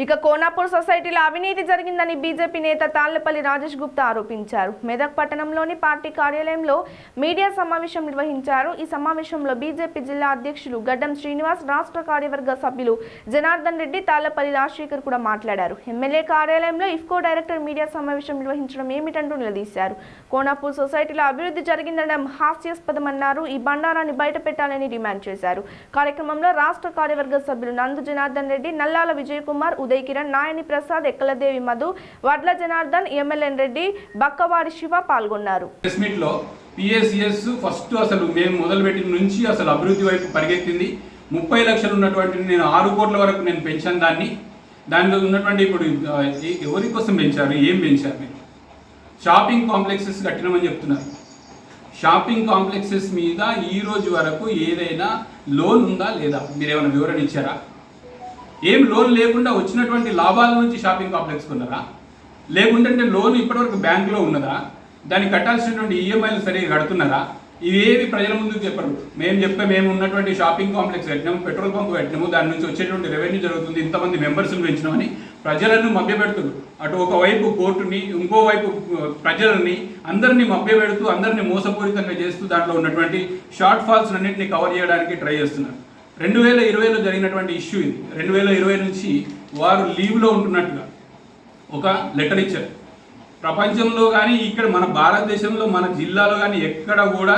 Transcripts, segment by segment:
ఇక కోనాపూర్ సొసైటీలో అవినీతి జరిగిందని బీజేపీ నేత తాళ్ళపల్లి రాజేష్ గుప్తా ఆరోపించారు. మెదక్ పట్టణంలోని పార్టీ కార్యాలయంలో మీడియా సమావేశం నిర్వహించారు. ఈ సమావేశంలో బీజేపీ జిల్లా అధ్యక్షులు గడ్డం శ్రీనివాస్ రాష్ట్ర కార్యవర్గ సభ్యులు జనార్దన్ రెడ్డి తాళ్ళపల్లి రాజశేఖర్ కూడా మాట్లాడారు. ఎమ్మెల్యే కార్యాలయంలో ఇఫ్కో డైరెక్టర్ మీడియా సమావేశం నిర్వహించడం ఏమిటంటూ నిలదీశారు. కోనాపూర్ సొసైటీలో అభివృద్ధి జరిగిందనడం హాస్యాస్పదమన్నారు. ఈ బండారాన్ని బయట పెట్టాలని డిమాండ్ చేశారు. కార్యక్రమంలో రాష్ట్ర కార్యవర్గ సభ్యులు నందు జనార్దన్ రెడ్డి నల్లాల విజయకుమార్ ఉదయ్ కిరణ్ నాయని ప్రసాద్ ఎక్కలదేవి మధు వడ్ల జనార్దన్ ఎమ్మెల్యే రెడ్డి బక్కవాడి శివ పాల్గొన్నారు. పిఎస్సిఎస్ ఫస్ట్ అసలు మేము మొదలుపెట్టిన నుంచి అసలు అభివృద్ధి వైపు పరిగెత్తింది. ముప్పై లక్షలు ఉన్నటువంటి నేను ఆరు కోట్ల వరకు నేను పెంచాను దాన్ని. దానిలో ఉన్నటువంటి ఇప్పుడు ఎవరి కోసం పెంచారు? ఏం పెంచారు మీరు? షాపింగ్ కాంప్లెక్సెస్ కట్టినామని చెప్తున్నారు. షాపింగ్ కాంప్లెక్సెస్ మీద ఈ రోజు వరకు ఏదైనా లోన్ ఉందా లేదా? మీరు ఏమైనా వివరణ ఇచ్చారా? ఏం లోన్ లేకుండా వచ్చినటువంటి లాభాల నుంచి షాపింగ్ కాంప్లెక్స్ కొన్నారా? లేకుంటే లోన్ ఇప్పటివరకు బ్యాంకులో ఉన్నదా? దానికి కట్టాల్సినటువంటి ఈఎంఐలు సరిగా కడుతున్నారా? ఇవేవి ప్రజల ముందుకు చెప్పరు. మేము చెప్పే మేము ఉన్నటువంటి షాపింగ్ కాంప్లెక్స్ కట్టినాము పెట్రోల్ పంప్ కట్టినాము దాని నుంచి వచ్చేటువంటి రెవెన్యూ జరుగుతుంది ఇంతమంది మెంబర్స్ని పెంచినామని ప్రజలను మభ్యపెడుతున్నారు అటు ఒకవైపు కోర్టుని ఇంకోవైపు ప్రజలని అందరినీ మభ్యపెడుతూ అందరినీ మోసపూరితంగా చేస్తూ దాంట్లో ఉన్నటువంటి షార్ట్ ఫాల్స్ అన్నింటినీ కవర్ చేయడానికి ట్రై చేస్తున్నారు. రెండు వేల ఇరవైలో జరిగినటువంటి ఇష్యూ ఇది. రెండు వేల ఇరవై నుంచి వారు లీవ్లో ఉంటున్నట్టుగా ఒక లెటర్ ఇచ్చారు. ప్రపంచంలో కానీ ఇక్కడ మన భారతదేశంలో మన జిల్లాలో కానీ ఎక్కడ కూడా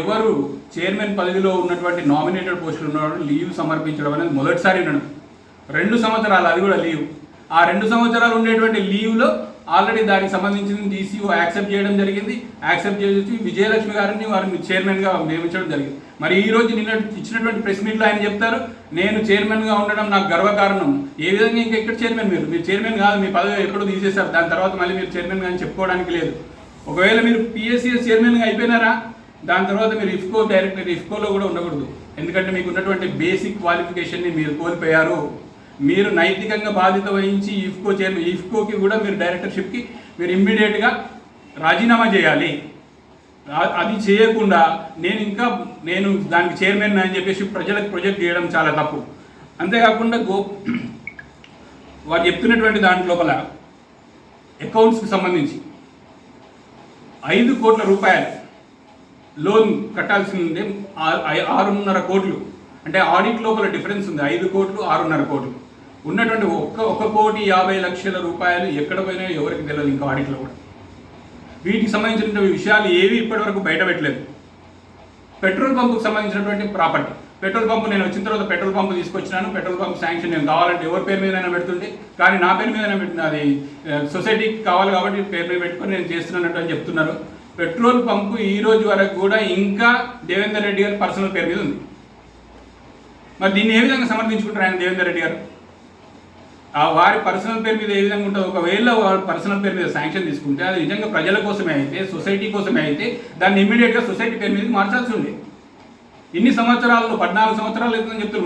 ఎవరు చైర్మన్ పదవిలో ఉన్నటువంటి నామినేటెడ్ పోస్టులు ఉన్నవాడు లీవ్ సమర్పించడం అనేది మొదటిసారి వినడం రెండు సంవత్సరాలు అది కూడా లీవ్. ఆ రెండు సంవత్సరాలు ఉండేటువంటి లీవ్లో ఆల్రెడీ దానికి సంబంధించిన డీసీఓ యాక్సెప్ట్ చేయడం జరిగింది. యాక్సెప్ట్ చేసి విజయలక్ష్మి గారిని వారిని చైర్మన్గా నియమించడం జరిగింది. మరి ఈ రోజు నిన్న ఇచ్చినటువంటి ప్రెస్ మీట్లో ఆయన చెప్తారు నేను చైర్మన్గా ఉండడం నాకు గర్వకారణం. ఏ విధంగా ఇంకా ఎక్కడ చైర్మన్ మీరు? మీరు చైర్మన్ కాదు మీ పదవి ఎప్పుడు తీసేశారు. దాని తర్వాత మళ్ళీ మీరు చైర్మన్ అని చెప్పుకోవడానికి లేదు. ఒకవేళ మీరు పిఎస్సిఎస్ చైర్మన్గా అయిపోయినారా? దాని తర్వాత మీరు ఇఫ్కో డైరెక్టర్ ఇఫ్కోలో కూడా ఉండకూడదు. ఎందుకంటే మీకు ఉన్నటువంటి బేసిక్ క్వాలిఫికేషన్ని మీరు కోల్పోయారు. మీరు నైతికంగా బాధ్యత వహించి ఇఫ్కో చైర్మన్ ఇఫ్కోకి కూడా మీరు డైరెక్టర్షిప్కి మీరు ఇమ్మీడియట్గా రాజీనామా చేయాలి. అది చేయకుండా నేను ఇంకా నేను దానికి చైర్మన్ అని చెప్పేసి ప్రజలకు ప్రొజెక్ట్ చేయడం చాలా తప్పు. అంతేకాకుండా గో వారు చెప్తున్నటువంటి దాంట్ లోపల అకౌంట్స్కి సంబంధించి ఐదు కోట్ల రూపాయలు లోన్ కట్టాల్సింది ఆరున్నర కోట్లు అంటే ఆడిట్ లోపల డిఫరెన్స్ ఉంది. ఐదు కోట్లు ఆరున్నర కోట్లు. ఉన్నటువంటి ఒక్క ఒక కోటి యాభై లక్షల రూపాయలు ఎక్కడ పోయినా ఎవరికి తెలియదు ఇంకా ఆడిట్లో కూడా. వీటికి సంబంధించినటువంటి విషయాలు ఏవి ఇప్పటివరకు బయట పెట్టలేదు. పెట్రోల్ పంపుకు సంబంధించినటువంటి ప్రాపర్టీ. పెట్రోల్ పంపు నేను వచ్చిన తర్వాత పెట్రోల్ పంపు తీసుకొచ్చినాను పెట్రోల్ పంప్ శాంక్షన్ నేను కావాలంటే ఎవరి పేరు మీదైనా పెడుతుంటే కానీ నా పేరు మీదైనా పెట్టిన అది సొసైటీకి కావాలి కాబట్టి పేరు మీద పెట్టుకొని నేను చేస్తున్నానట్టు అని చెప్తున్నారు. పెట్రోల్ పంపు ఈ రోజు వరకు కూడా ఇంకా దేవేందర్ రెడ్డి గారి పర్సనల్ పేరు మీద ఉంది. మరి దీన్ని ఏ విధంగా సమర్థించుకుంటారు ఆయన దేవేందర్ రెడ్డి గారు? ఆ వారి పర్సనల్ పేరు మీద ఏ విధంగా ఉంటుందో ఒకవేళ వారి పర్సనల్ పేరు మీద శాంక్షన్ తీసుకుంటే అది నిజంగా ప్రజల కోసమే అయితే సొసైటీ కోసమే అయితే దాన్ని ఇమ్మీడియట్గా సొసైటీ పేరు మీద మార్చాల్సి ఉంది. ఇన్ని సంవత్సరాల్లో పద్నాలుగు సంవత్సరాలు అవుతుందని చెప్తున్నారు.